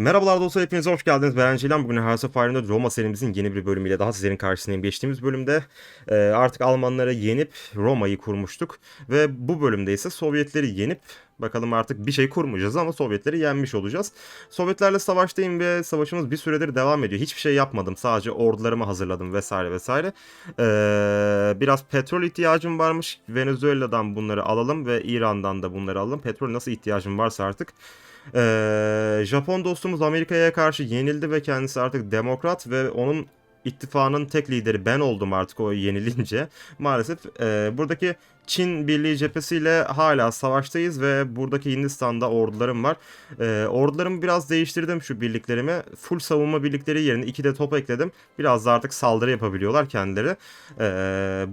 Merhabalar dostlar hepiniz hoş geldiniz. Ben Ceylan. Bugün House of Iron'da Roma serimizin yeni bir bölümüyle daha sizlerin karşısındayım. Geçtiğimiz bölümde e, artık Almanları yenip Roma'yı kurmuştuk. Ve bu bölümde ise Sovyetleri yenip bakalım artık bir şey kurmayacağız ama Sovyetleri yenmiş olacağız. Sovyetlerle savaştayım ve savaşımız bir süredir devam ediyor. Hiçbir şey yapmadım. Sadece ordularımı hazırladım vesaire vesaire. E, biraz petrol ihtiyacım varmış. Venezuela'dan bunları alalım ve İran'dan da bunları alalım. Petrol nasıl ihtiyacım varsa artık. Ee, Japon dostumuz Amerika'ya karşı yenildi ve kendisi artık demokrat ve onun ittifakının tek lideri ben oldum artık o yenilince. Maalesef e, buradaki Çin Birliği cephesiyle hala savaştayız ve buradaki Hindistan'da ordularım var. E, ordularımı biraz değiştirdim şu birliklerimi. Full savunma birlikleri yerine iki de top ekledim. Biraz da artık saldırı yapabiliyorlar kendileri. E,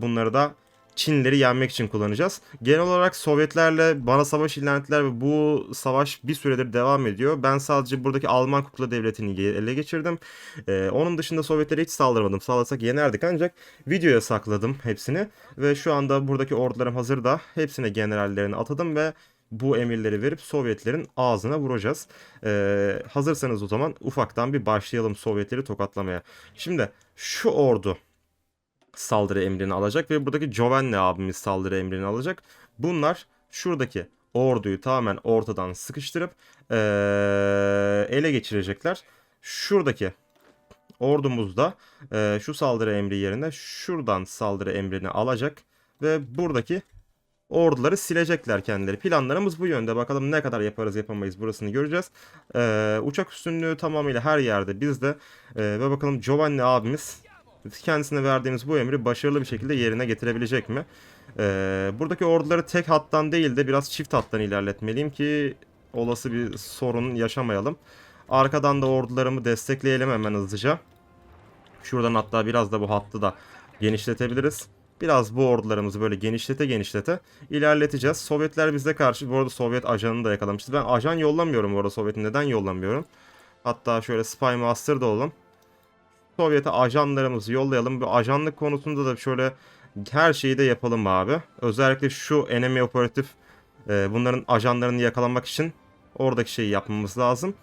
bunları da Çinlileri yenmek için kullanacağız. Genel olarak Sovyetlerle bana savaş ilan ettiler ve bu savaş bir süredir devam ediyor. Ben sadece buradaki Alman kukla devletini ele geçirdim. Ee, onun dışında Sovyetlere hiç saldırmadım. Saldırsak yenerdik ancak videoya sakladım hepsini. Ve şu anda buradaki ordularım hazırda. Hepsine generallerini atadım ve bu emirleri verip Sovyetlerin ağzına vuracağız. Ee, hazırsanız o zaman ufaktan bir başlayalım Sovyetleri tokatlamaya. Şimdi şu ordu saldırı emrini alacak ve buradaki Giovanni abimiz saldırı emrini alacak. Bunlar şuradaki orduyu tamamen ortadan sıkıştırıp ee, ele geçirecekler. Şuradaki ordumuz da ee, şu saldırı emri yerine şuradan saldırı emrini alacak ve buradaki orduları silecekler kendileri. Planlarımız bu yönde. Bakalım ne kadar yaparız yapamayız burasını göreceğiz. Ee, uçak üstünlüğü tamamıyla her yerde bizde. Ee, ve bakalım Giovanni abimiz kendisine verdiğimiz bu emri başarılı bir şekilde yerine getirebilecek mi? Ee, buradaki orduları tek hattan değil de biraz çift hattan ilerletmeliyim ki olası bir sorun yaşamayalım. Arkadan da ordularımı destekleyelim hemen hızlıca. Şuradan hatta biraz da bu hattı da genişletebiliriz. Biraz bu ordularımızı böyle genişlete genişlete ilerleteceğiz. Sovyetler bize karşı, bu arada Sovyet ajanını da yakalamıştı. Ben ajan yollamıyorum bu arada Sovyet'in neden yollamıyorum? Hatta şöyle Spy Master da olalım. Sovyet'e ajanlarımızı yollayalım. Bu ajanlık konusunda da şöyle her şeyi de yapalım abi. Özellikle şu enemy operatif e, bunların ajanlarını yakalamak için oradaki şeyi yapmamız lazım.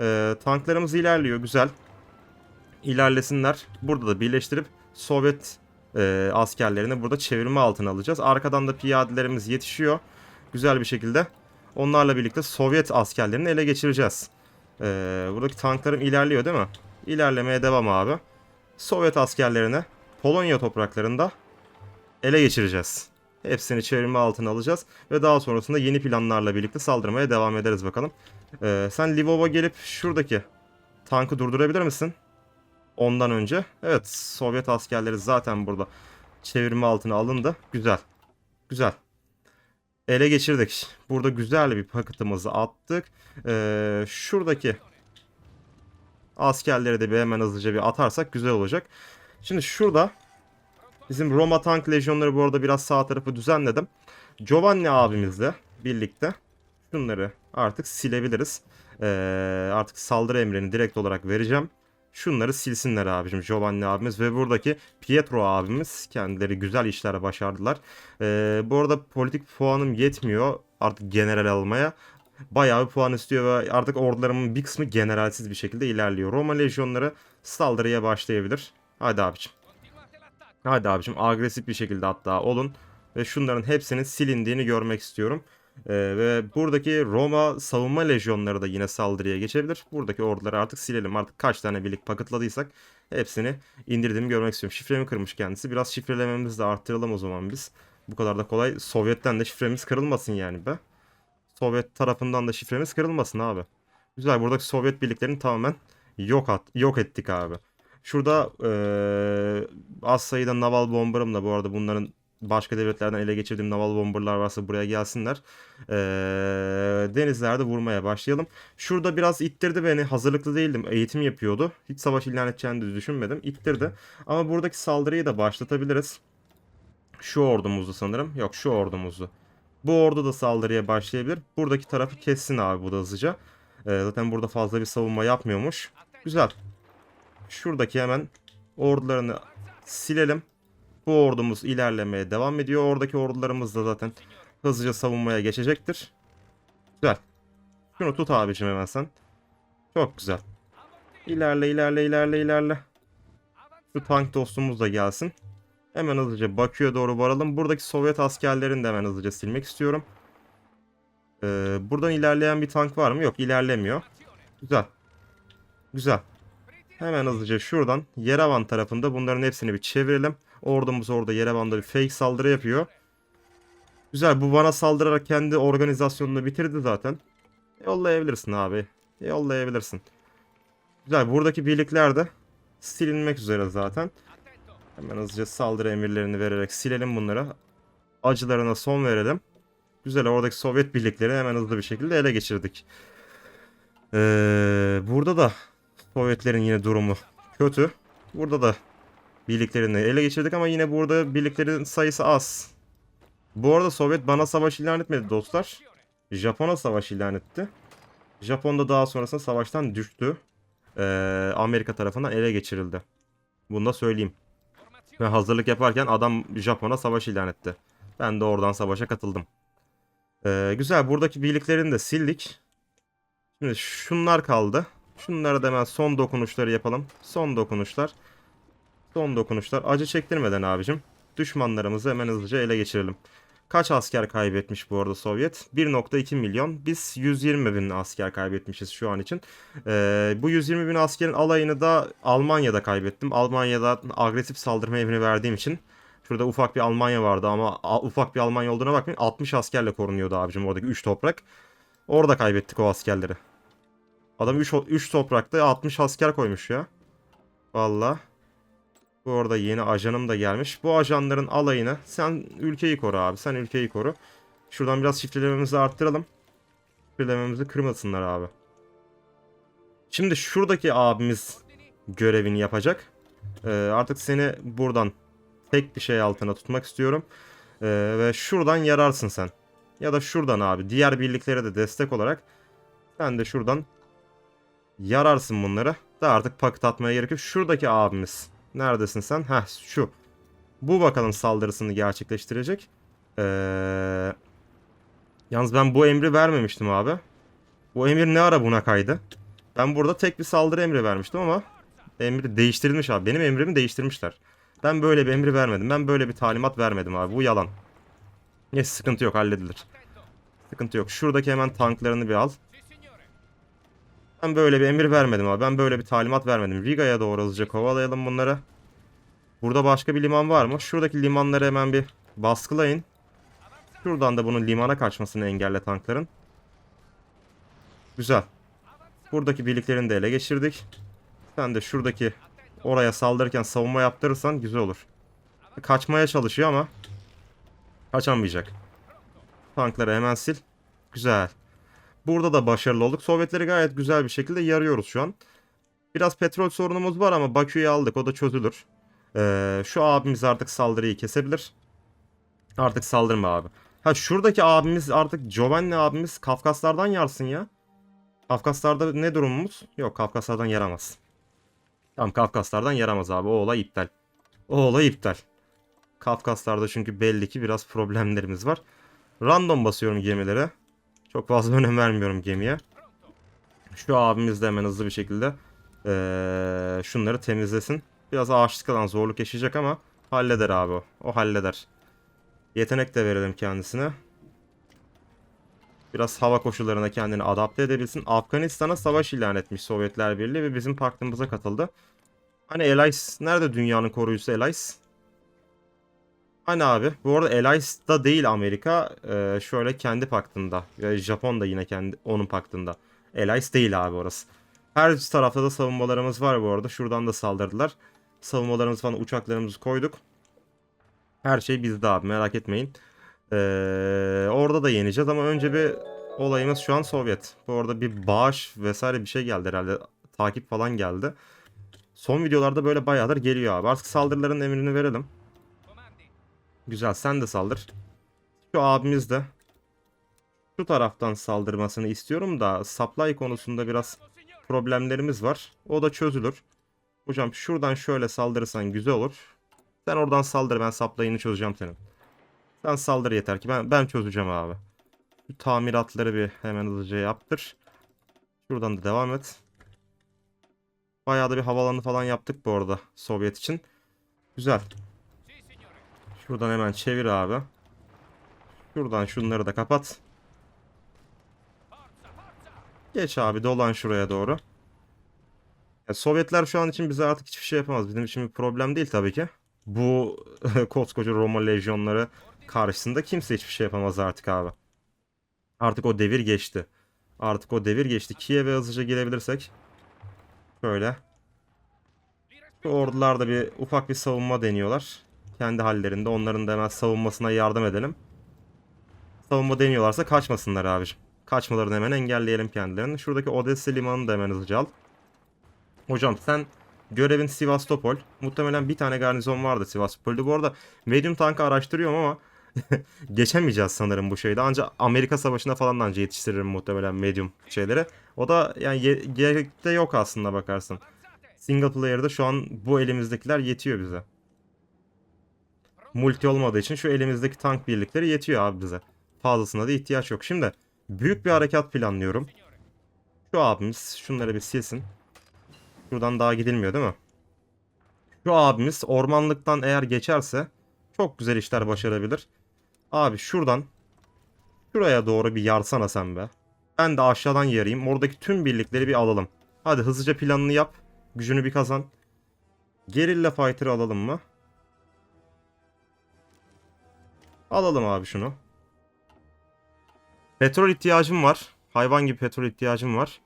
E, tanklarımız ilerliyor güzel. İlerlesinler. Burada da birleştirip Sovyet e, askerlerini burada çevirme altına alacağız. Arkadan da piyadelerimiz yetişiyor. Güzel bir şekilde. Onlarla birlikte Sovyet askerlerini ele geçireceğiz. E, buradaki tanklarım ilerliyor değil mi? İlerlemeye devam abi. Sovyet askerlerini Polonya topraklarında ele geçireceğiz. Hepsini çevirme altına alacağız ve daha sonrasında yeni planlarla birlikte saldırmaya devam ederiz bakalım. Ee, sen Lvov'a gelip şuradaki tankı durdurabilir misin? Ondan önce. Evet Sovyet askerleri zaten burada çevirme altına alındı. Güzel. Güzel. Ele geçirdik. Burada güzel bir paketimizi attık. Ee, şuradaki askerleri de bir hemen hızlıca bir atarsak güzel olacak. Şimdi şurada bizim Roma Tank Lejyonları bu arada biraz sağ tarafı düzenledim. Giovanni abimizle birlikte şunları artık silebiliriz. Ee, artık saldırı emrini direkt olarak vereceğim. Şunları silsinler abicim Giovanni abimiz ve buradaki Pietro abimiz kendileri güzel işler başardılar. Ee, bu arada politik puanım yetmiyor artık general almaya bayağı bir puan istiyor ve artık ordularımın bir kısmı generalsiz bir şekilde ilerliyor. Roma lejyonları saldırıya başlayabilir. Hadi abicim. Hadi abicim agresif bir şekilde hatta olun. Ve şunların hepsinin silindiğini görmek istiyorum. Ee, ve buradaki Roma savunma lejyonları da yine saldırıya geçebilir. Buradaki orduları artık silelim. Artık kaç tane birlik paketladıysak hepsini indirdiğimi görmek istiyorum. Şifremi kırmış kendisi. Biraz şifrelememizi de arttıralım o zaman biz. Bu kadar da kolay. Sovyet'ten de şifremiz kırılmasın yani be. Sovyet tarafından da şifremiz kırılmasın abi. Güzel buradaki Sovyet birliklerini tamamen yok at yok ettik abi. Şurada ee, az sayıda naval bombarım da bu arada bunların başka devletlerden ele geçirdiğim naval bomberlar varsa buraya gelsinler. Ee, denizlerde vurmaya başlayalım. Şurada biraz ittirdi beni. Hazırlıklı değildim. Eğitim yapıyordu. Hiç savaş ilan edeceğini de düşünmedim. İttirdi. Ama buradaki saldırıyı da başlatabiliriz. Şu ordumuzu sanırım. Yok şu ordumuzu. Bu ordu da saldırıya başlayabilir. Buradaki tarafı kessin abi bu da hızlıca. Ee, zaten burada fazla bir savunma yapmıyormuş. Güzel. Şuradaki hemen ordularını silelim. Bu ordumuz ilerlemeye devam ediyor. Oradaki ordularımız da zaten hızlıca savunmaya geçecektir. Güzel. Şunu tut abicim hemen sen. Çok güzel. İlerle ilerle ilerle ilerle. Şu tank dostumuz da gelsin. Hemen hızlıca Bakü'ye doğru varalım. Buradaki Sovyet askerlerini de hemen hızlıca silmek istiyorum. Ee, buradan ilerleyen bir tank var mı? Yok ilerlemiyor. Güzel. Güzel. Hemen hızlıca şuradan Yerevan tarafında bunların hepsini bir çevirelim. Ordumuz orada Yerevan'da bir fake saldırı yapıyor. Güzel bu bana saldırarak kendi organizasyonunu bitirdi zaten. Yollayabilirsin abi. Yollayabilirsin. Güzel buradaki birlikler de silinmek üzere zaten. Hemen hızlıca saldırı emirlerini vererek silelim bunları. Acılarına son verelim. Güzel oradaki Sovyet birlikleri hemen hızlı bir şekilde ele geçirdik. Ee, burada da Sovyetlerin yine durumu kötü. Burada da birliklerini ele geçirdik ama yine burada birliklerin sayısı az. Bu arada Sovyet bana savaş ilan etmedi dostlar. Japon'a savaş ilan etti. Japon da daha sonrasında savaştan düştü. Ee, Amerika tarafından ele geçirildi. Bunu da söyleyeyim. Ve hazırlık yaparken adam Japon'a savaş ilan etti. Ben de oradan savaşa katıldım. Ee, güzel buradaki birliklerini de sildik. Şimdi şunlar kaldı. Şunlara da hemen son dokunuşları yapalım. Son dokunuşlar. Son dokunuşlar. Acı çektirmeden abicim. Düşmanlarımızı hemen hızlıca ele geçirelim. Kaç asker kaybetmiş bu arada Sovyet? 1.2 milyon. Biz 120 bin asker kaybetmişiz şu an için. Ee, bu 120 bin askerin alayını da Almanya'da kaybettim. Almanya'da agresif saldırma emri verdiğim için. Şurada ufak bir Almanya vardı ama ufak bir Almanya olduğuna bakmayın. 60 askerle korunuyordu abicim oradaki 3 toprak. Orada kaybettik o askerleri. Adam 3, 3 toprakta 60 asker koymuş ya. Valla. Bu arada yeni ajanım da gelmiş. Bu ajanların alayını sen ülkeyi koru abi. Sen ülkeyi koru. Şuradan biraz şifrelememizi arttıralım. Şifrelememizi kırmasınlar abi. Şimdi şuradaki abimiz görevini yapacak. Ee, artık seni buradan tek bir şey altına tutmak istiyorum. Ee, ve şuradan yararsın sen. Ya da şuradan abi. Diğer birliklere de destek olarak sen de şuradan yararsın bunları. Da artık paket atmaya gerek yok. Şuradaki abimiz. Neredesin sen? Heh şu. Bu bakalım saldırısını gerçekleştirecek. Ee, yalnız ben bu emri vermemiştim abi. Bu emir ne ara buna kaydı? Ben burada tek bir saldırı emri vermiştim ama emri değiştirilmiş abi. Benim emrimi değiştirmişler. Ben böyle bir emri vermedim. Ben böyle bir talimat vermedim abi. Bu yalan. Neyse sıkıntı yok halledilir. Sıkıntı yok. Şuradaki hemen tanklarını bir al. Ben böyle bir emir vermedim abi. Ben böyle bir talimat vermedim. Riga'ya doğru hızlıca kovalayalım bunları. Burada başka bir liman var mı? Şuradaki limanları hemen bir baskılayın. Şuradan da bunun limana kaçmasını engelle tankların. Güzel. Buradaki birliklerini de ele geçirdik. Sen de şuradaki oraya saldırırken savunma yaptırırsan güzel olur. Kaçmaya çalışıyor ama kaçamayacak. Tankları hemen sil. Güzel. Burada da başarılı olduk. Sovyetleri gayet güzel bir şekilde yarıyoruz şu an. Biraz petrol sorunumuz var ama Bakü'yü aldık. O da çözülür. Ee, şu abimiz artık saldırıyı kesebilir. Artık saldırma abi. Ha şuradaki abimiz artık Giovanni abimiz Kafkaslardan yarsın ya. Kafkaslarda ne durumumuz? Yok Kafkaslardan yaramaz. Tamam Kafkaslardan yaramaz abi. O olay iptal. O olay iptal. Kafkaslarda çünkü belli ki biraz problemlerimiz var. Random basıyorum gemilere. Çok fazla önem vermiyorum gemiye. Şu abimiz de hemen hızlı bir şekilde eee, şunları temizlesin. Biraz ağaçlık alan zorluk yaşayacak ama halleder abi o. O halleder. Yetenek de verelim kendisine. Biraz hava koşullarına kendini adapte edebilsin. Afganistan'a savaş ilan etmiş Sovyetler Birliği ve bizim paktımıza katıldı. Hani Elias nerede dünyanın koruyucusu Elias? Hani abi bu arada Elias'da değil Amerika şöyle kendi paktında ve Japon da yine kendi onun paktında. Elias değil abi orası. Her tarafta da savunmalarımız var bu arada. Şuradan da saldırdılar. Savunmalarımız falan uçaklarımızı koyduk. Her şey bizde abi merak etmeyin. Ee, orada da yeneceğiz ama önce bir olayımız şu an Sovyet. Bu arada bir bağış vesaire bir şey geldi herhalde. Takip falan geldi. Son videolarda böyle bayağıdır geliyor abi. Artık saldırıların emrini verelim. Güzel sen de saldır. Şu abimiz de şu taraftan saldırmasını istiyorum da supply konusunda biraz problemlerimiz var. O da çözülür. Hocam şuradan şöyle saldırırsan güzel olur. Sen oradan saldır ben supply'ını çözeceğim senin. Sen saldır yeter ki ben ben çözeceğim abi. Şu tamiratları bir hemen hızlıca yaptır. Şuradan da devam et. Bayağı da bir havalanı falan yaptık bu arada Sovyet için. Güzel. Şuradan hemen çevir abi. Şuradan şunları da kapat. Geç abi dolan şuraya doğru. Ya Sovyetler şu an için bize artık hiçbir şey yapamaz. Bizim için bir problem değil tabii ki. Bu koskoca Roma lejyonları karşısında kimse hiçbir şey yapamaz artık abi. Artık o devir geçti. Artık o devir geçti. Kiev'e hızlıca girebilirsek. Şöyle. Şu ordular da bir ufak bir savunma deniyorlar. Kendi hallerinde. Onların da hemen savunmasına yardım edelim. Savunma deniyorlarsa kaçmasınlar abiciğim. Kaçmalarını hemen engelleyelim kendilerini. Şuradaki Odessa limanını da hemen hızlıca al. Hocam sen görevin Sivastopol. Muhtemelen bir tane garnizon vardı Sivastopol'de. Bu arada medium tankı araştırıyorum ama geçemeyeceğiz sanırım bu şeyde. Ancak Amerika Savaşı'na falan anca yetiştiririm muhtemelen medium şeyleri. O da yani gerekte yok aslında bakarsın. Single player'da şu an bu elimizdekiler yetiyor bize. Multi olmadığı için şu elimizdeki tank birlikleri yetiyor abi bize. Fazlasına da ihtiyaç yok. Şimdi büyük bir harekat planlıyorum. Şu abimiz şunları bir silsin. Şuradan daha gidilmiyor değil mi? Şu abimiz ormanlıktan eğer geçerse çok güzel işler başarabilir. Abi şuradan şuraya doğru bir yarsana sen be. Ben de aşağıdan yarayayım. Oradaki tüm birlikleri bir alalım. Hadi hızlıca planını yap. Gücünü bir kazan. Gerilla fighter'ı alalım mı? Alalım abi şunu. Petrol ihtiyacım var. Hayvan gibi petrol ihtiyacım var.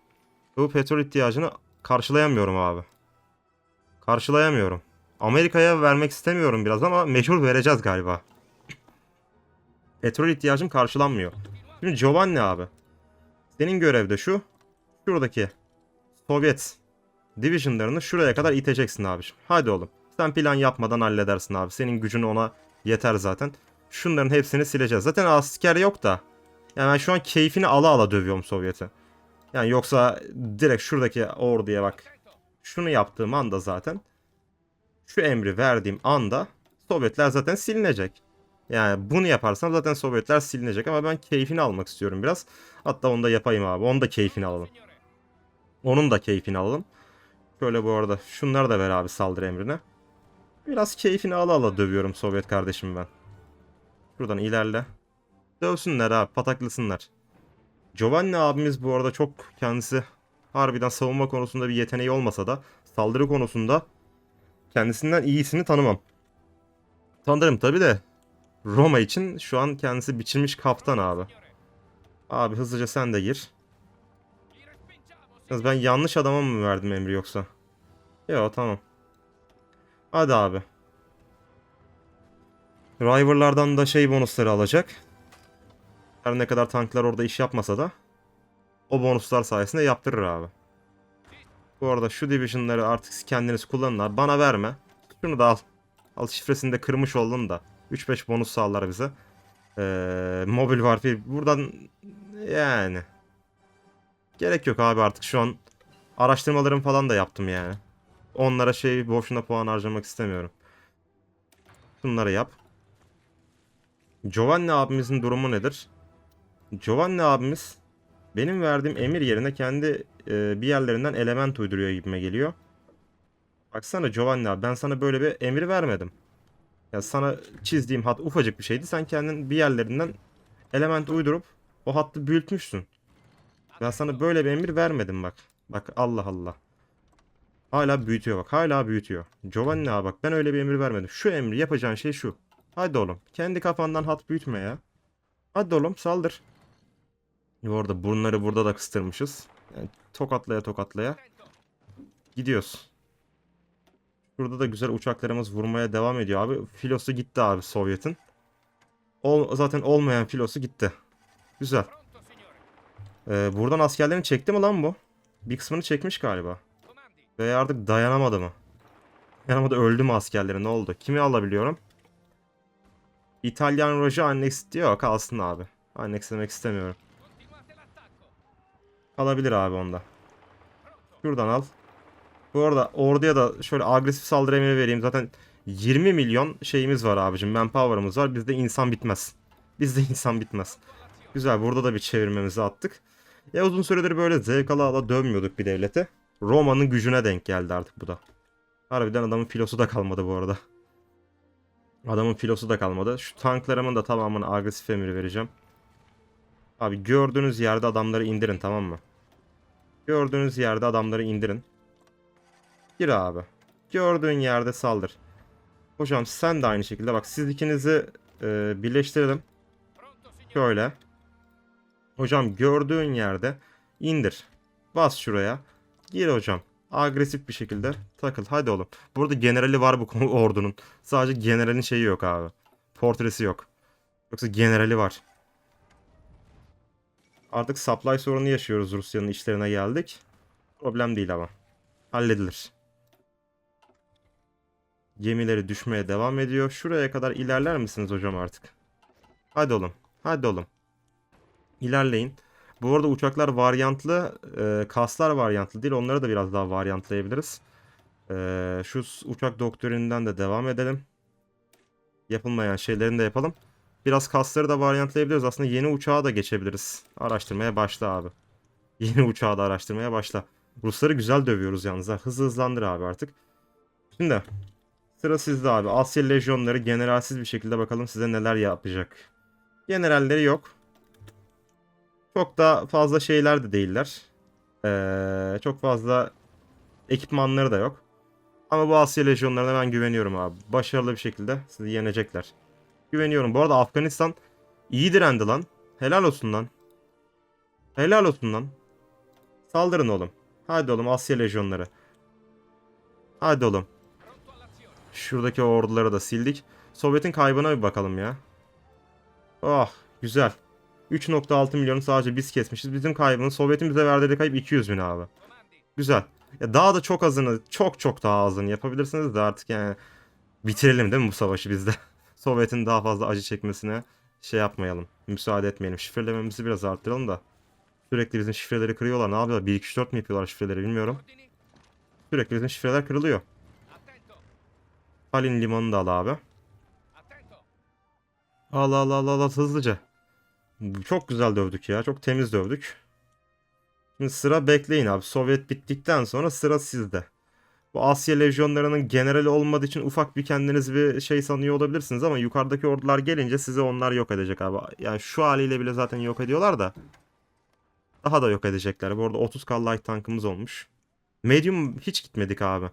Bu petrol ihtiyacını karşılayamıyorum abi. Karşılayamıyorum. Amerika'ya vermek istemiyorum biraz ama mecbur vereceğiz galiba. Petrol ihtiyacım karşılanmıyor. Şimdi Giovanni abi. Senin görevde şu. Şuradaki Sovyet divisionlarını şuraya kadar iteceksin abiciğim. Hadi oğlum. Sen plan yapmadan halledersin abi. Senin gücün ona yeter zaten. Şunların hepsini sileceğiz. Zaten asker yok da. Yani ben şu an keyfini ala ala dövüyorum Sovyet'e. Yani yoksa direkt şuradaki orduya bak. Şunu yaptığım anda zaten şu emri verdiğim anda Sovyetler zaten silinecek. Yani bunu yaparsam zaten Sovyetler silinecek ama ben keyfini almak istiyorum biraz. Hatta onu da yapayım abi. Onu da keyfini alalım. Onun da keyfini alalım. Şöyle bu arada şunları da ver abi saldırı emrine. Biraz keyfini ala ala dövüyorum Sovyet kardeşim ben. Şuradan ilerle. Dövsünler abi pataklasınlar. Giovanni abimiz bu arada çok kendisi harbiden savunma konusunda bir yeteneği olmasa da saldırı konusunda kendisinden iyisini tanımam. Tanırım tabi de Roma için şu an kendisi biçilmiş kaftan abi. Abi hızlıca sen de gir. Ben yanlış adama mı verdim emri yoksa? Yok tamam. Hadi abi. Rival'lardan da şey bonusları alacak. Her ne kadar tanklar orada iş yapmasa da o bonuslar sayesinde yaptırır abi. Bu arada şu division'ları artık kendiniz kullanın. Bana verme. Şunu da al. Al şifresini de kırmış oldun da. 3-5 bonus sağlar bize. Ee, Mobile Warfare buradan yani. Gerek yok abi artık şu an araştırmalarım falan da yaptım yani. Onlara şey boşuna puan harcamak istemiyorum. Bunları yap. Giovanni abimizin durumu nedir? Giovanni abimiz benim verdiğim emir yerine kendi e, bir yerlerinden element uyduruyor gibime geliyor. Baksana Giovanni abi ben sana böyle bir emir vermedim. Ya sana çizdiğim hat ufacık bir şeydi. Sen kendin bir yerlerinden element uydurup o hattı büyütmüşsün. Ben sana böyle bir emir vermedim bak. Bak Allah Allah. Hala büyütüyor bak. Hala büyütüyor. Giovanni abi bak ben öyle bir emir vermedim. Şu emri yapacağın şey şu. Hadi oğlum. Kendi kafandan hat büyütme ya. Hadi oğlum saldır. Bu arada burnları burada da kıstırmışız. Yani tokatlaya tokatlaya. Gidiyoruz. Burada da güzel uçaklarımız vurmaya devam ediyor abi. Filosu gitti abi Sovyet'in. Ol, zaten olmayan filosu gitti. Güzel. Ee, buradan askerlerini çekti mi lan bu? Bir kısmını çekmiş galiba. Ve artık dayanamadı mı? Dayanamadı öldü mü askerleri ne oldu? Kimi alabiliyorum? İtalyan Roja annex diyor kalsın abi. Annexlemek istemiyorum. Alabilir abi onda. Şuradan al. Bu arada orduya da şöyle agresif saldırı emri vereyim. Zaten 20 milyon şeyimiz var abicim. Manpower'ımız var. Bizde insan bitmez. Bizde insan bitmez. Güzel burada da bir çevirmemizi attık. Ya uzun süredir böyle zevk ala ala dönmüyorduk bir devlete. Roma'nın gücüne denk geldi artık bu da. Harbiden adamın filosu da kalmadı bu arada. Adamın filosu da kalmadı. Şu tanklarımın da tamamını agresif emri vereceğim. Abi gördüğünüz yerde adamları indirin tamam mı? Gördüğünüz yerde adamları indirin. Gir abi. Gördüğün yerde saldır. Hocam sen de aynı şekilde bak siz ikinizi e, birleştirelim. Şöyle. Hocam gördüğün yerde indir. Bas şuraya. Gir hocam. Agresif bir şekilde takıl. Hadi oğlum. Burada generali var bu ordunun. Sadece generalin şeyi yok abi. Portresi yok. Yoksa generali var. Artık supply sorunu yaşıyoruz Rusya'nın işlerine geldik. Problem değil ama. Halledilir. Gemileri düşmeye devam ediyor. Şuraya kadar ilerler misiniz hocam artık? Hadi oğlum. Hadi oğlum. İlerleyin. Bu arada uçaklar varyantlı, e, kaslar varyantlı değil. Onları da biraz daha varyantlayabiliriz. E, şu uçak doktorinden de devam edelim. Yapılmayan şeylerini de yapalım. Biraz kasları da varyantlayabiliriz. Aslında yeni uçağa da geçebiliriz. Araştırmaya başla abi. Yeni uçağı da araştırmaya başla. Rusları güzel dövüyoruz yalnız. Hızlı hızlandır abi artık. Şimdi sıra sizde abi. Asya lejyonları generalsiz bir şekilde bakalım size neler yapacak. Generalleri yok. Çok da fazla şeyler de değiller. Ee, çok fazla ekipmanları da yok. Ama bu Asya lejyonlarına ben güveniyorum abi. Başarılı bir şekilde sizi yenecekler. Güveniyorum. Bu arada Afganistan iyi direndi lan. Helal olsun lan. Helal olsun lan. Saldırın oğlum. Hadi oğlum Asya lejyonları. Hadi oğlum. Şuradaki orduları da sildik. Sovyet'in kaybına bir bakalım ya. Oh güzel. 3.6 milyonu sadece biz kesmişiz. Bizim kaybımız Sovyet'in bize verdiği kayıp 200 bin abi. Güzel. Ya daha da çok azını, çok çok daha azını yapabilirsiniz de artık yani bitirelim değil mi bu savaşı bizde? Sovyet'in daha fazla acı çekmesine şey yapmayalım. Müsaade etmeyelim. Şifrelememizi biraz arttıralım da. Sürekli bizim şifreleri kırıyorlar. Ne yapıyorlar? 1 2 3 4 mi yapıyorlar şifreleri bilmiyorum. Sürekli bizim şifreler kırılıyor. Halin limanını da al abi. Al al al al al hızlıca. Çok güzel dövdük ya. Çok temiz dövdük. Şimdi sıra bekleyin abi. Sovyet bittikten sonra sıra sizde. Bu Asya lejyonlarının generali olmadığı için ufak bir kendiniz bir şey sanıyor olabilirsiniz ama yukarıdaki ordular gelince sizi onlar yok edecek abi. Yani şu haliyle bile zaten yok ediyorlar da. Daha da yok edecekler. Bu arada 30k light tankımız olmuş. Medium hiç gitmedik abi.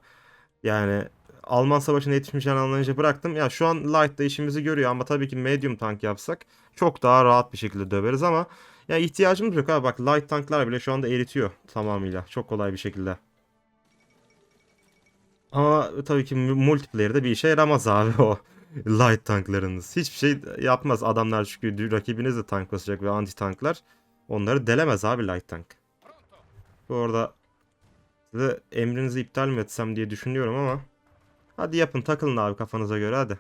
Yani Alman savaşına yetişmişken anlayınca bıraktım. Ya şu an light da işimizi görüyor ama tabii ki medium tank yapsak çok daha rahat bir şekilde döveriz ama ya ihtiyacımız yok abi. Bak light tanklar bile şu anda eritiyor tamamıyla. Çok kolay bir şekilde. Ama tabii ki multiplayer'de bir işe yaramaz abi o light tanklarınız. Hiçbir şey yapmaz. Adamlar çünkü rakibiniz de tank basacak ve anti tanklar. Onları delemez abi light tank. Bu arada size emrinizi iptal mi etsem diye düşünüyorum ama. Hadi yapın takılın abi kafanıza göre hadi.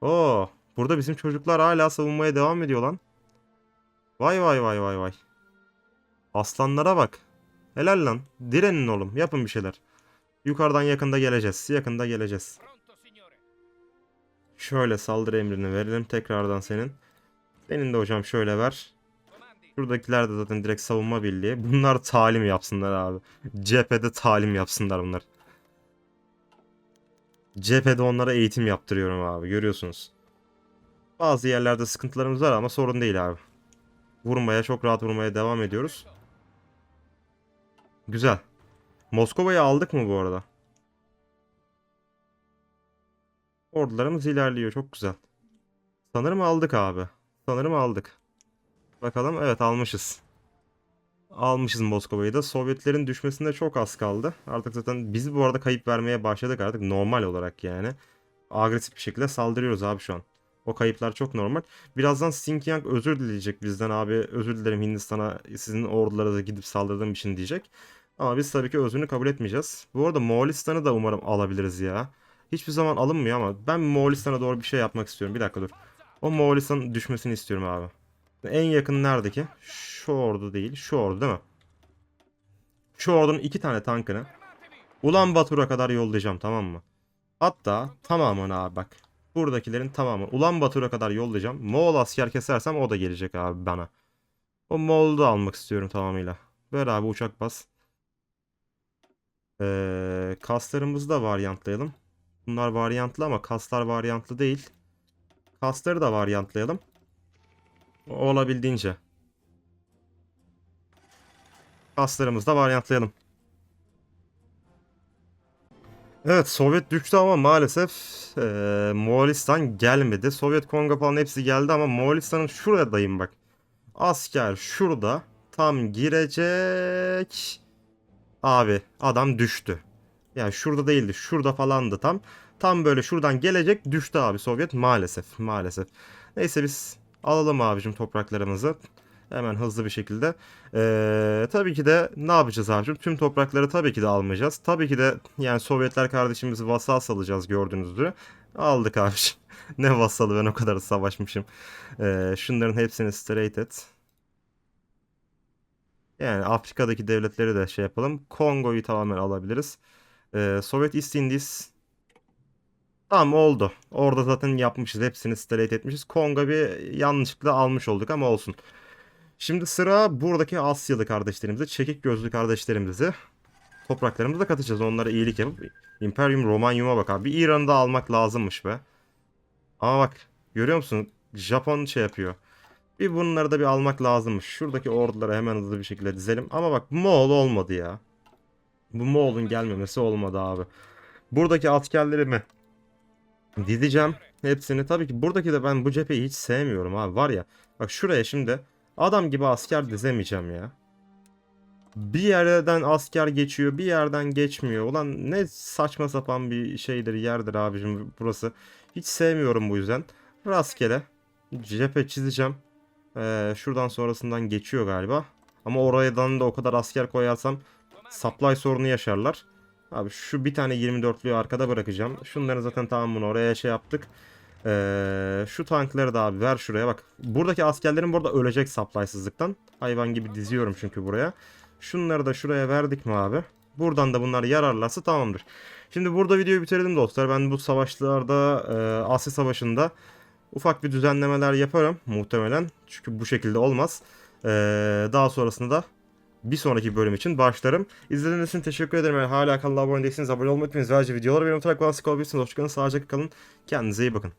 Oo, burada bizim çocuklar hala savunmaya devam ediyor lan. Vay vay vay vay vay. Aslanlara bak. Helal lan. Direnin oğlum. Yapın bir şeyler. Yukarıdan yakında geleceğiz. Yakında geleceğiz. Şöyle saldırı emrini verelim tekrardan senin. Senin de hocam şöyle ver. Şuradakiler de zaten direkt savunma birliği. Bunlar talim yapsınlar abi. Cephede talim yapsınlar bunlar. Cephede onlara eğitim yaptırıyorum abi. Görüyorsunuz. Bazı yerlerde sıkıntılarımız var ama sorun değil abi. Vurmaya çok rahat vurmaya devam ediyoruz. Güzel. Moskova'yı aldık mı bu arada? Ordularımız ilerliyor. Çok güzel. Sanırım aldık abi. Sanırım aldık. Bakalım. Evet almışız. Almışız Moskova'yı da. Sovyetlerin düşmesinde çok az kaldı. Artık zaten biz bu arada kayıp vermeye başladık artık normal olarak yani. Agresif bir şekilde saldırıyoruz abi şu an. O kayıplar çok normal. Birazdan Xinjiang özür dileyecek bizden abi. Özür dilerim Hindistan'a sizin ordulara da gidip saldırdığım için diyecek. Ama biz tabii ki özrünü kabul etmeyeceğiz. Bu arada Moğolistan'ı da umarım alabiliriz ya. Hiçbir zaman alınmıyor ama ben Moğolistan'a doğru bir şey yapmak istiyorum. Bir dakika dur. O Moğolistan düşmesini istiyorum abi. En yakın nerede ki? Şu ordu değil. Şu ordu değil mi? Şu ordunun iki tane tankını Ulan Batur'a kadar yollayacağım tamam mı? Hatta tamamen abi bak. Buradakilerin tamamı Ulan Batur'a kadar yollayacağım. Moğol asker kesersem o da gelecek abi bana. O Moğol'u da almak istiyorum tamamıyla. Ver abi uçak bas. Ee, kaslarımızı da varyantlayalım. Bunlar varyantlı ama kaslar varyantlı değil. Kasları da varyantlayalım. Olabildiğince. Kaslarımızı da varyantlayalım. Evet Sovyet düştü ama maalesef eee Moğolistan gelmedi. Sovyet Kongo falan hepsi geldi ama Moğolistan'ın şuradayım bak. Asker şurada tam girecek. Abi adam düştü. Yani şurada değildi şurada falandı tam. Tam böyle şuradan gelecek düştü abi Sovyet maalesef maalesef. Neyse biz alalım abicim topraklarımızı. Hemen hızlı bir şekilde. Ee, tabii ki de ne yapacağız abicim? Tüm toprakları tabii ki de almayacağız. Tabii ki de yani Sovyetler kardeşimizi vasal salacağız gördüğünüz. Aldık abicim. ne vasalı ben o kadar savaşmışım. Ee, şunların hepsini straight et. Yani Afrika'daki devletleri de şey yapalım. Kongo'yu tamamen alabiliriz. Ee, Sovyet East Indies Tamam oldu. Orada zaten yapmışız. Hepsini straight etmişiz. Kongo bir yanlışlıkla almış olduk ama olsun. Şimdi sıra buradaki Asyalı kardeşlerimize, çekik gözlü kardeşlerimizi topraklarımıza katacağız. Onlara iyilik yapıp Imperium Romanium'a bak abi. İran'ı da almak lazımmış be. Ama bak görüyor musun? Japon şey yapıyor. Bir bunları da bir almak lazımmış. Şuradaki orduları hemen hızlı bir şekilde dizelim. Ama bak Moğol olmadı ya. Bu Moğol'un gelmemesi olmadı abi. Buradaki askerlerimi dizeceğim. Hepsini. Tabii ki buradaki de ben bu cepheyi hiç sevmiyorum abi. Var ya. Bak şuraya şimdi Adam gibi asker dizemeyeceğim ya. Bir yerden asker geçiyor, bir yerden geçmiyor. Ulan ne saçma sapan bir şeydir, yerdir abicim burası. Hiç sevmiyorum bu yüzden. Rastgele cephe çizeceğim. Ee, şuradan sonrasından geçiyor galiba. Ama oradan da o kadar asker koyarsam supply sorunu yaşarlar. Abi şu bir tane 24'lüyü arkada bırakacağım. Şunların zaten tamamını oraya şey yaptık. Ee, şu tankları da abi ver şuraya bak. Buradaki askerlerin burada ölecek supply'sızlıktan. Hayvan gibi diziyorum çünkü buraya. Şunları da şuraya verdik mi abi? Buradan da bunlar yararlarsa tamamdır. Şimdi burada videoyu bitirelim dostlar. Ben bu savaşlarda e, Asya Savaşı'nda ufak bir düzenlemeler yaparım muhtemelen. Çünkü bu şekilde olmaz. Ee, daha sonrasında da bir sonraki bölüm için başlarım. İzlediğiniz için teşekkür ederim. Eğer hala kanala abone değilseniz abone olmayı unutmayın. Ayrıca videoları beğenip olarak bana sık olabilirsiniz. Hoşçakalın, sağlıcakla kalın. Kendinize iyi bakın.